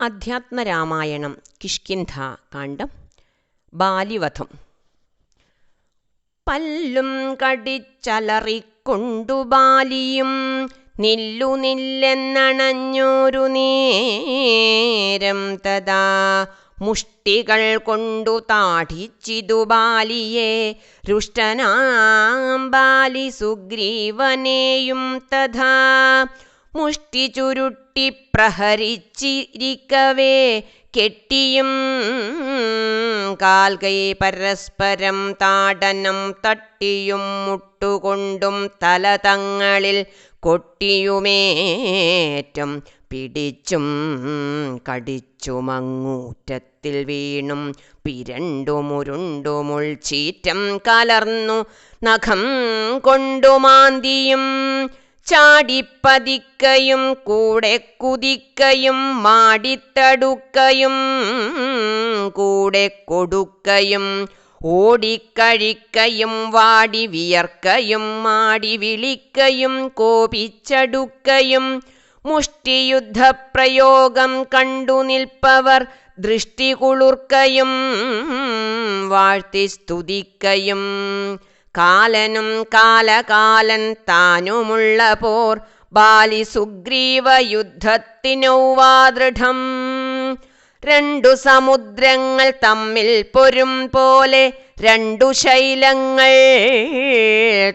അധ്യാത്മരാമായണം കിഷ്കിന്ധ കാണ്ഡം ബാലിവധം. പല്ലും കടിച്ചലറിക്കൊണ്ടു ബാലിയും നില്ലു നില്ലെന്നണഞ്ഞൊരു നേരം തഥാ മുഷ്ടികൾ കൊണ്ടു താഠിച്ചിതു ബാലിയെ. രുഷ്ടനാം ബാലി സുഗ്രീവനെയും തഥാ മുഷ്ടി ചുരുട്ടി പ്രഹരിച്ചിരിക്കവേ. കെട്ടിയും കാൽകൈ പരസ്പരം താടനം തട്ടിയും മുട്ടുകൊണ്ടും തല തങ്ങളിൽ കൊട്ടിയുമേറ്റം പിടിച്ചും കടിച്ചുമങ്ങൂറ്റത്തിൽ വീണും പിരണ്ടുമുരുണ്ടുമുൾ ചീറ്റം കലർന്നു നഖം കൊണ്ടുമാന്തിയും ചാടിപ്പതിക്കയും കൂടെ കുതിക്കയും മാടിത്തടുക്കയും കൂടെ കൊടുക്കയും ഓടിക്കഴിക്കയും വാടി വിയർക്കയും മാടി വിളിക്കയും കോപിച്ചടുക്കയും മുഷ്ടിയുദ്ധപ്രയോഗം കണ്ടു നിൽപ്പവർ ദൃഷ്ടി കുളിർക്കയും വാഴ്ത്തി സ്തുതിക്കയും കാലനും കാലകാലൻ താനുമുള്ള പോർ ബാലി സുഗ്രീവ യുദ്ധത്തിനൗവാദൃഢം രണ്ടു സമുദ്രങ്ങൾ തമ്മിൽ പൊരും പോലെ രണ്ടു ശൈലങ്ങൾ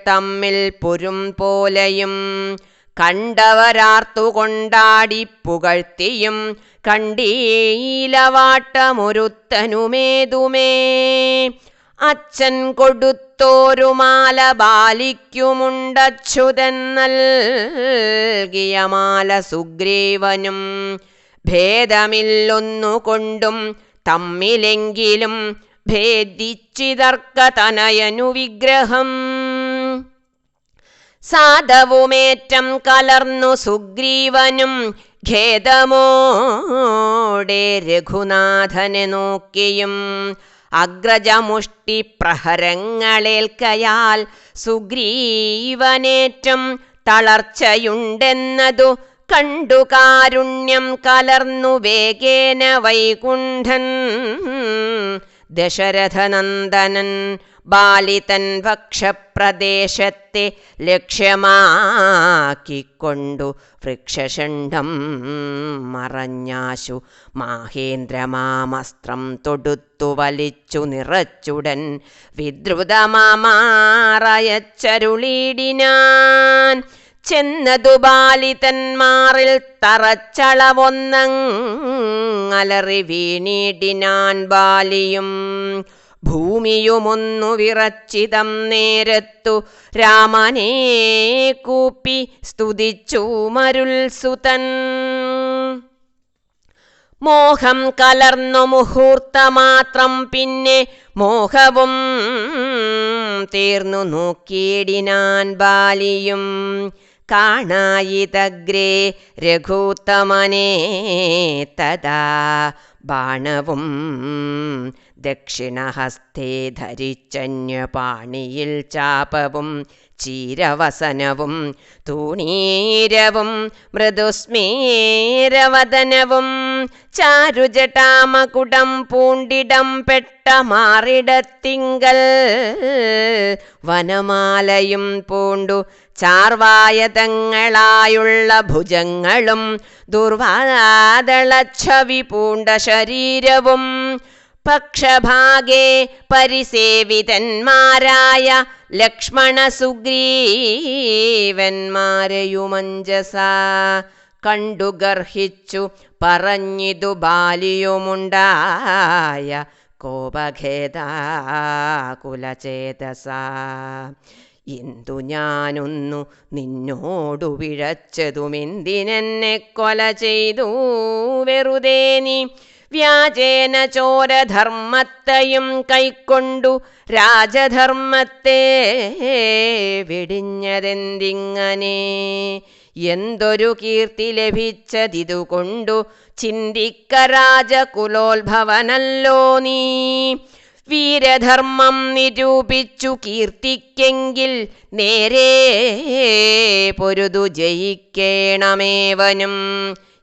തമ്മിൽ പൊരും പോലെയും കണ്ടവരാർത്തുകൊണ്ടാടി പുകഴ്ത്തിയും കണ്ടീലവാട്ടമൊരുത്തനുമേതുമേ. അച്ഛൻ കൊടുത്തോരു മാല ബാലിക്കുമുണ്ടച്യുതൻ നൽകിയ മാല സുഗ്രീവനും ഭേദമില്ലൊന്നുകൊണ്ടും തമ്മിലെങ്കിലും ഭേദിച്ചിതർക്ക തനയനു വിഗ്രഹം. സാധവുമേറ്റം കലർന്നു സുഗ്രീവനും ഖേദമോടെ രഘുനാഥനെ നോക്കിയും അഗ്രജമുഷ്ടി പ്രഹരങ്ങളേൽക്കയാൽ സുഗ്രീവനേറ്റം തളർച്ചയുണ്ടെന്നതു കണ്ടു കാരുണ്യം കലർന്നു വേഗേന വൈകുണ്ഠൻ. ദശരഥനന്ദനൻ ബാലിതൻ വക്ഷപ്രദേശത്തെ ലക്ഷ്യമാക്കിക്കൊണ്ടു വൃക്ഷഷണ്ഡം മറഞ്ഞാശു. മാഹേന്ദ്രമാമസ്ത്രം തൊടുത്തു വലിച്ചു നിറച്ചുടൻ വിദ്രുതമാറയച്ചരുളീടിനാൻ ചെന്നതു ബാലിതന്മാറിൽ തറച്ചളവൊന്നങ്ങലറി വീണിടിനാൻ ബാലിയും. ഭൂമിയുമൊന്നു വിറച്ചിതം നേരത്തു രാമനെ കൂപ്പി സ്തുതിച്ചു മരുൾ സുതൻ മോഹം കലർന്നു മുഹൂർത്തമാത്രം പിന്നെ മോഹവും തീർന്നു നോക്കിയിടിനാൻ ബാലിയും. കാണായിതഗ്രേ രഘൂത്തമനേ തദാ ബാണവും ദക്ഷിണഹസ്തേ ധരിച്ചന്യപാണിയിൽ ചാപവും ചീരവസനവും തൂണീരവും മൃദുസ്മേരവദനവും ചാരുജടാമകുടം പൂണ്ടിടം പെട്ട മാറിടത്തിങ്കൽ. വനമാലയും പൂണ്ടു ചാർവായതങ്ങളായുള്ള ഭുജങ്ങളും ദുർവാദളച്ഛവി പൂണ്ട ശരീരവും. പക്ഷഭാഗേ പരിസേവിതന്മാരായ ലക്ഷ്മണ സുഗ്രീവന്മാരെയുമഞ്ജസ. കണ്ടു ഗർഹിച്ചു പറഞ്ഞിതു ബാലിയുമുണ്ടായ കോപഖേദാകുലചേതസ ഇന്തു ഞാനൊന്നു നിന്നോടു വിഴച്ചതുമെന്തിനെന്നെ കൊല ചെയ്തു. വെറുതേനി വ്യാജേന ചോരധർമ്മത്തെയും കൈക്കൊണ്ടു രാജധർമ്മത്തെ വെടിഞ്ഞതെന്തിങ്ങനെ? എന്തൊരു കീർത്തി ലഭിച്ചതിതുകൊണ്ടു ചിന്തിക്ക രാജകുലോത്ഭവനല്ലോ നീ. വീരധർമ്മം നിരൂപിച്ചു കീർത്തിക്കെങ്കിൽ നേരെ പൊരുതു ജയിക്കേണമേവനും.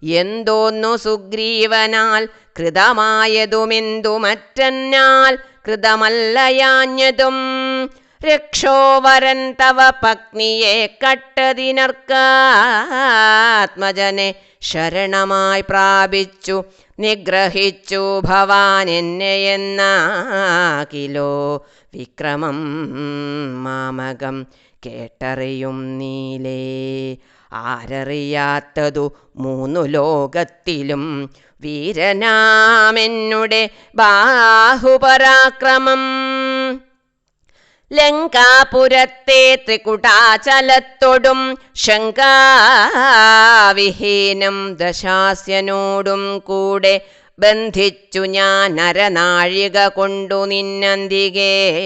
എന്തോന്നു സുഗ്രീവനാൽ കൃതമായതുമെന്തു മറ്റന്നാൽ കൃതമല്ലയാഞ്ഞതും. രക്ഷോവരൻ തവ പത്നിയെ കട്ടതിനർക്കാത്മജനെ ശരണമായി പ്രാപിച്ചു നിഗ്രഹിച്ചു ഭവാൻ എന്നെ എന്നാകിലോ? വിക്രമം മാമകം കേട്ടറിയും നീലേ ആരറിയാത്തതു മൂന്നു ലോകത്തിലും വീരനാമെന്നുടെ ബാഹുപരാക്രമം. ലങ്കാപുരത്തെ ത്രികുടാചലത്തോടും ശങ്കാവിഹീനം ദശാസ്യനോടും കൂടെ ബന്ധിച്ചു ഞാൻ നരനാഴിക കൊണ്ടു നിന്നന്തികേ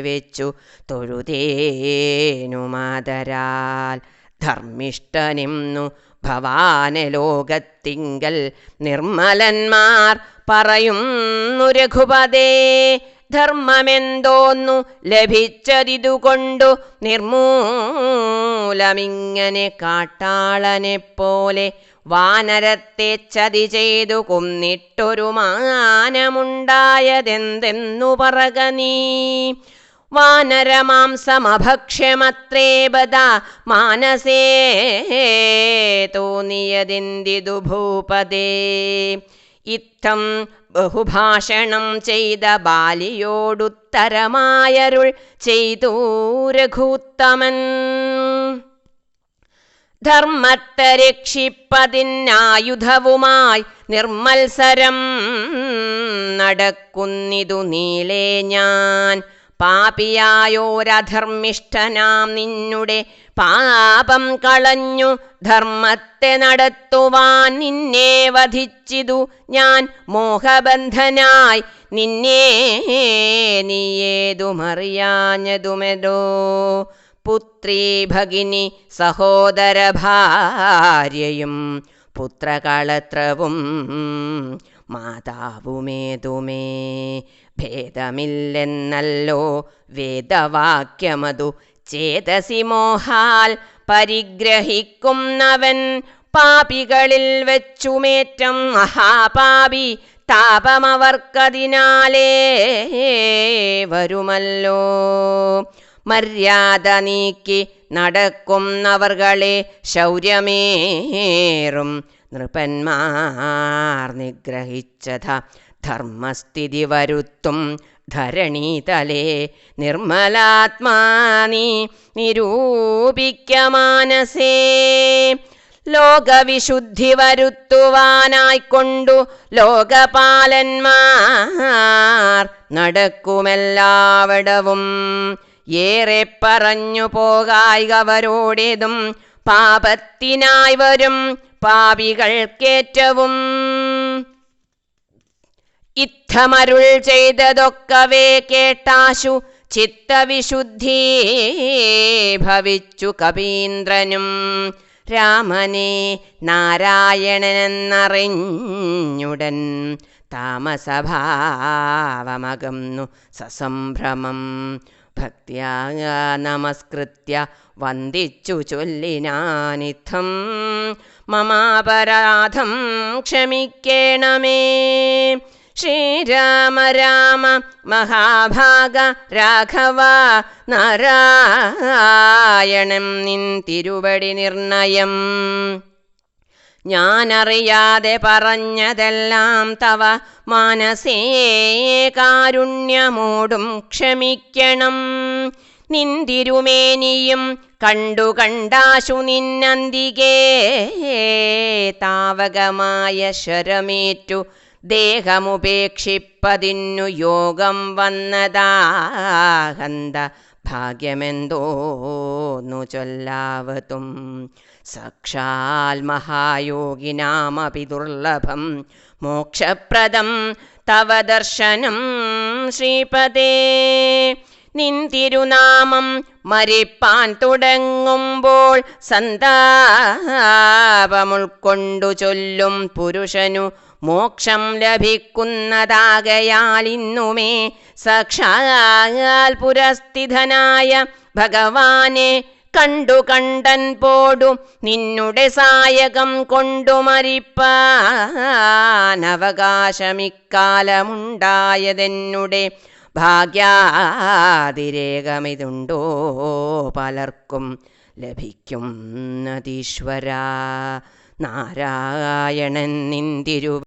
വെച്ചു തൊഴുതേനുമാതരാൽ. ധർമ്മിഷ്ടനിന്നു ഭവാന ലോകത്തിങ്കൽ നിർമ്മലന്മാർ പറയുന്നു രഘുപതേ ധർമ്മമെന്തോന്നു ലഭിച്ചതിതുകൊണ്ടു നിർമൂലമിങ്ങനെ കാട്ടാളനെ പോലെ വാനരത്തെ ചതി ചെയ്തു കൊന്നിട്ടൊരു മാനമുണ്ടായതെന്തെന്നു പറക നീ. വാനരമാംസമഭക്ഷ്യമത്രേ ബദ മാനസേ തോന്നിയതെന്തിതു ഭൂപദേ ഇത്തം ബഹുഭാഷണം ചെയ്ത ബാലിയോടുത്തരമായരുൾ ചെയ്തു രഘൂത്തമൻ. ധർമ്മത്തെ രക്ഷിപ്പതിനായുധവുമായി നിർമ്മത്സരം നടക്കുന്നിതു നീലേ ഞാൻ. പാപിയായോരധർമ്മിഷ്ഠനാം നിന്നുടെ പാപം കളഞ്ഞു ധർമ്മത്തെ നടത്തുവാൻ നിന്നെ വധിച്ചിതു ഞാൻ മോഹബന്ധനായി. നിന്നെ നീയേതുമറിയാഞ്ഞതുമെടോ പുത്രീ ഭഗിനി സഹോദര ഭാര്യയും പുത്രകളത്രവും മാതാവുമേതുമേ. ഭേദമില്ലെന്നല്ലോ വേദവാക്യമതു. ചേതസി മോഹാൽ പരിഗ്രഹിക്കുന്നവൻ പാപികളിൽ വെച്ചുമേറ്റം മഹാപാപി. താപമവർക്കതിനാലേ വരുമല്ലോ. മര്യാദ നീക്കി നടക്കുന്നവർകളെ ശൗര്യമേറും. നൃപന്മാർ നിഗ്രഹിച്ചത. ധർമ്മസ്ഥിതി വരുത്തും ധരണീതലേ നിർമ്മലാത്മാനി നിരൂപിക്ക മാനസേ. ലോകവിശുദ്ധി വരുത്തുവാനായിക്കൊണ്ടു ലോകപാലന്മാർ നടക്കുമെല്ലാവിടവും. ഏറെ പറഞ്ഞു പോകായികവരോടേതും പാപത്തിനായി വരും പാപികൾക്കേറ്റവും. ഇത്തമരുൾ ചെയ്തതൊക്കവേ കേട്ടാശു ചിത്തവിശുദ്ധി ഭവിച്ചു കവീന്ദ്രനും രാമനെ നാരായണനെന്നറിഞ്ഞുടൻ താമസഭാവമകന്നു സസംഭ്രമം. ഭക്തിയാ നമസ്കൃത്യ വന്ദിച്ചു ചൊല്ലിനാനിത്ഥം മമാപരാധം ക്ഷമിക്കേണമേ. ശ്രീരാമ രാമ മഹാഭാഗ രാഘവ നാരായണം നിൻ തിരുവടി നിർണയം. ഞാനറിയാതെ പറഞ്ഞതെല്ലാം തവ മനസേ കാരുണ്യമോടും ക്ഷമിക്കണം. നിന്തിരുമേനിയും കണ്ടു കണ്ടാശു നിന്നന്തികേ താവകമായ ശരമേറ്റു ദേഹമുപേക്ഷിപ്പതിന്നു യോഗം വന്നതാഹന്ത ഭാഗ്യമെന്തോന്നു ചൊല്ലാവതും. സാക്ഷാൽ മഹായോഗിനാമപി ദുർലഭം. മോക്ഷപ്രദം തവ ദർശനം ശ്രീപദേ. നിൻ തിരുനാമം മരിപ്പാൻ തുടങ്ങുമ്പോൾ സന്താപമുൾക്കൊണ്ടു ചൊല്ലും പുരുഷനു മോക്ഷം ലഭിക്കുന്നതാകയാൽ ഇന്നുമേ സാക്ഷാൽ പുരസ്ഥിതനായ ഭഗവാനെ കണ്ടു കണ്ടൻ പോടും നിന്നുടെ സായകം കൊണ്ടു മരിപ്പാനവകാശമിക്കാലമുണ്ടായതെന്നുടെ ഭാഗ്യാതിരേകമിതുണ്ടോ പലർക്കും ലഭിക്കും നദീശ്വര നാരായണൻ നിന്തിരു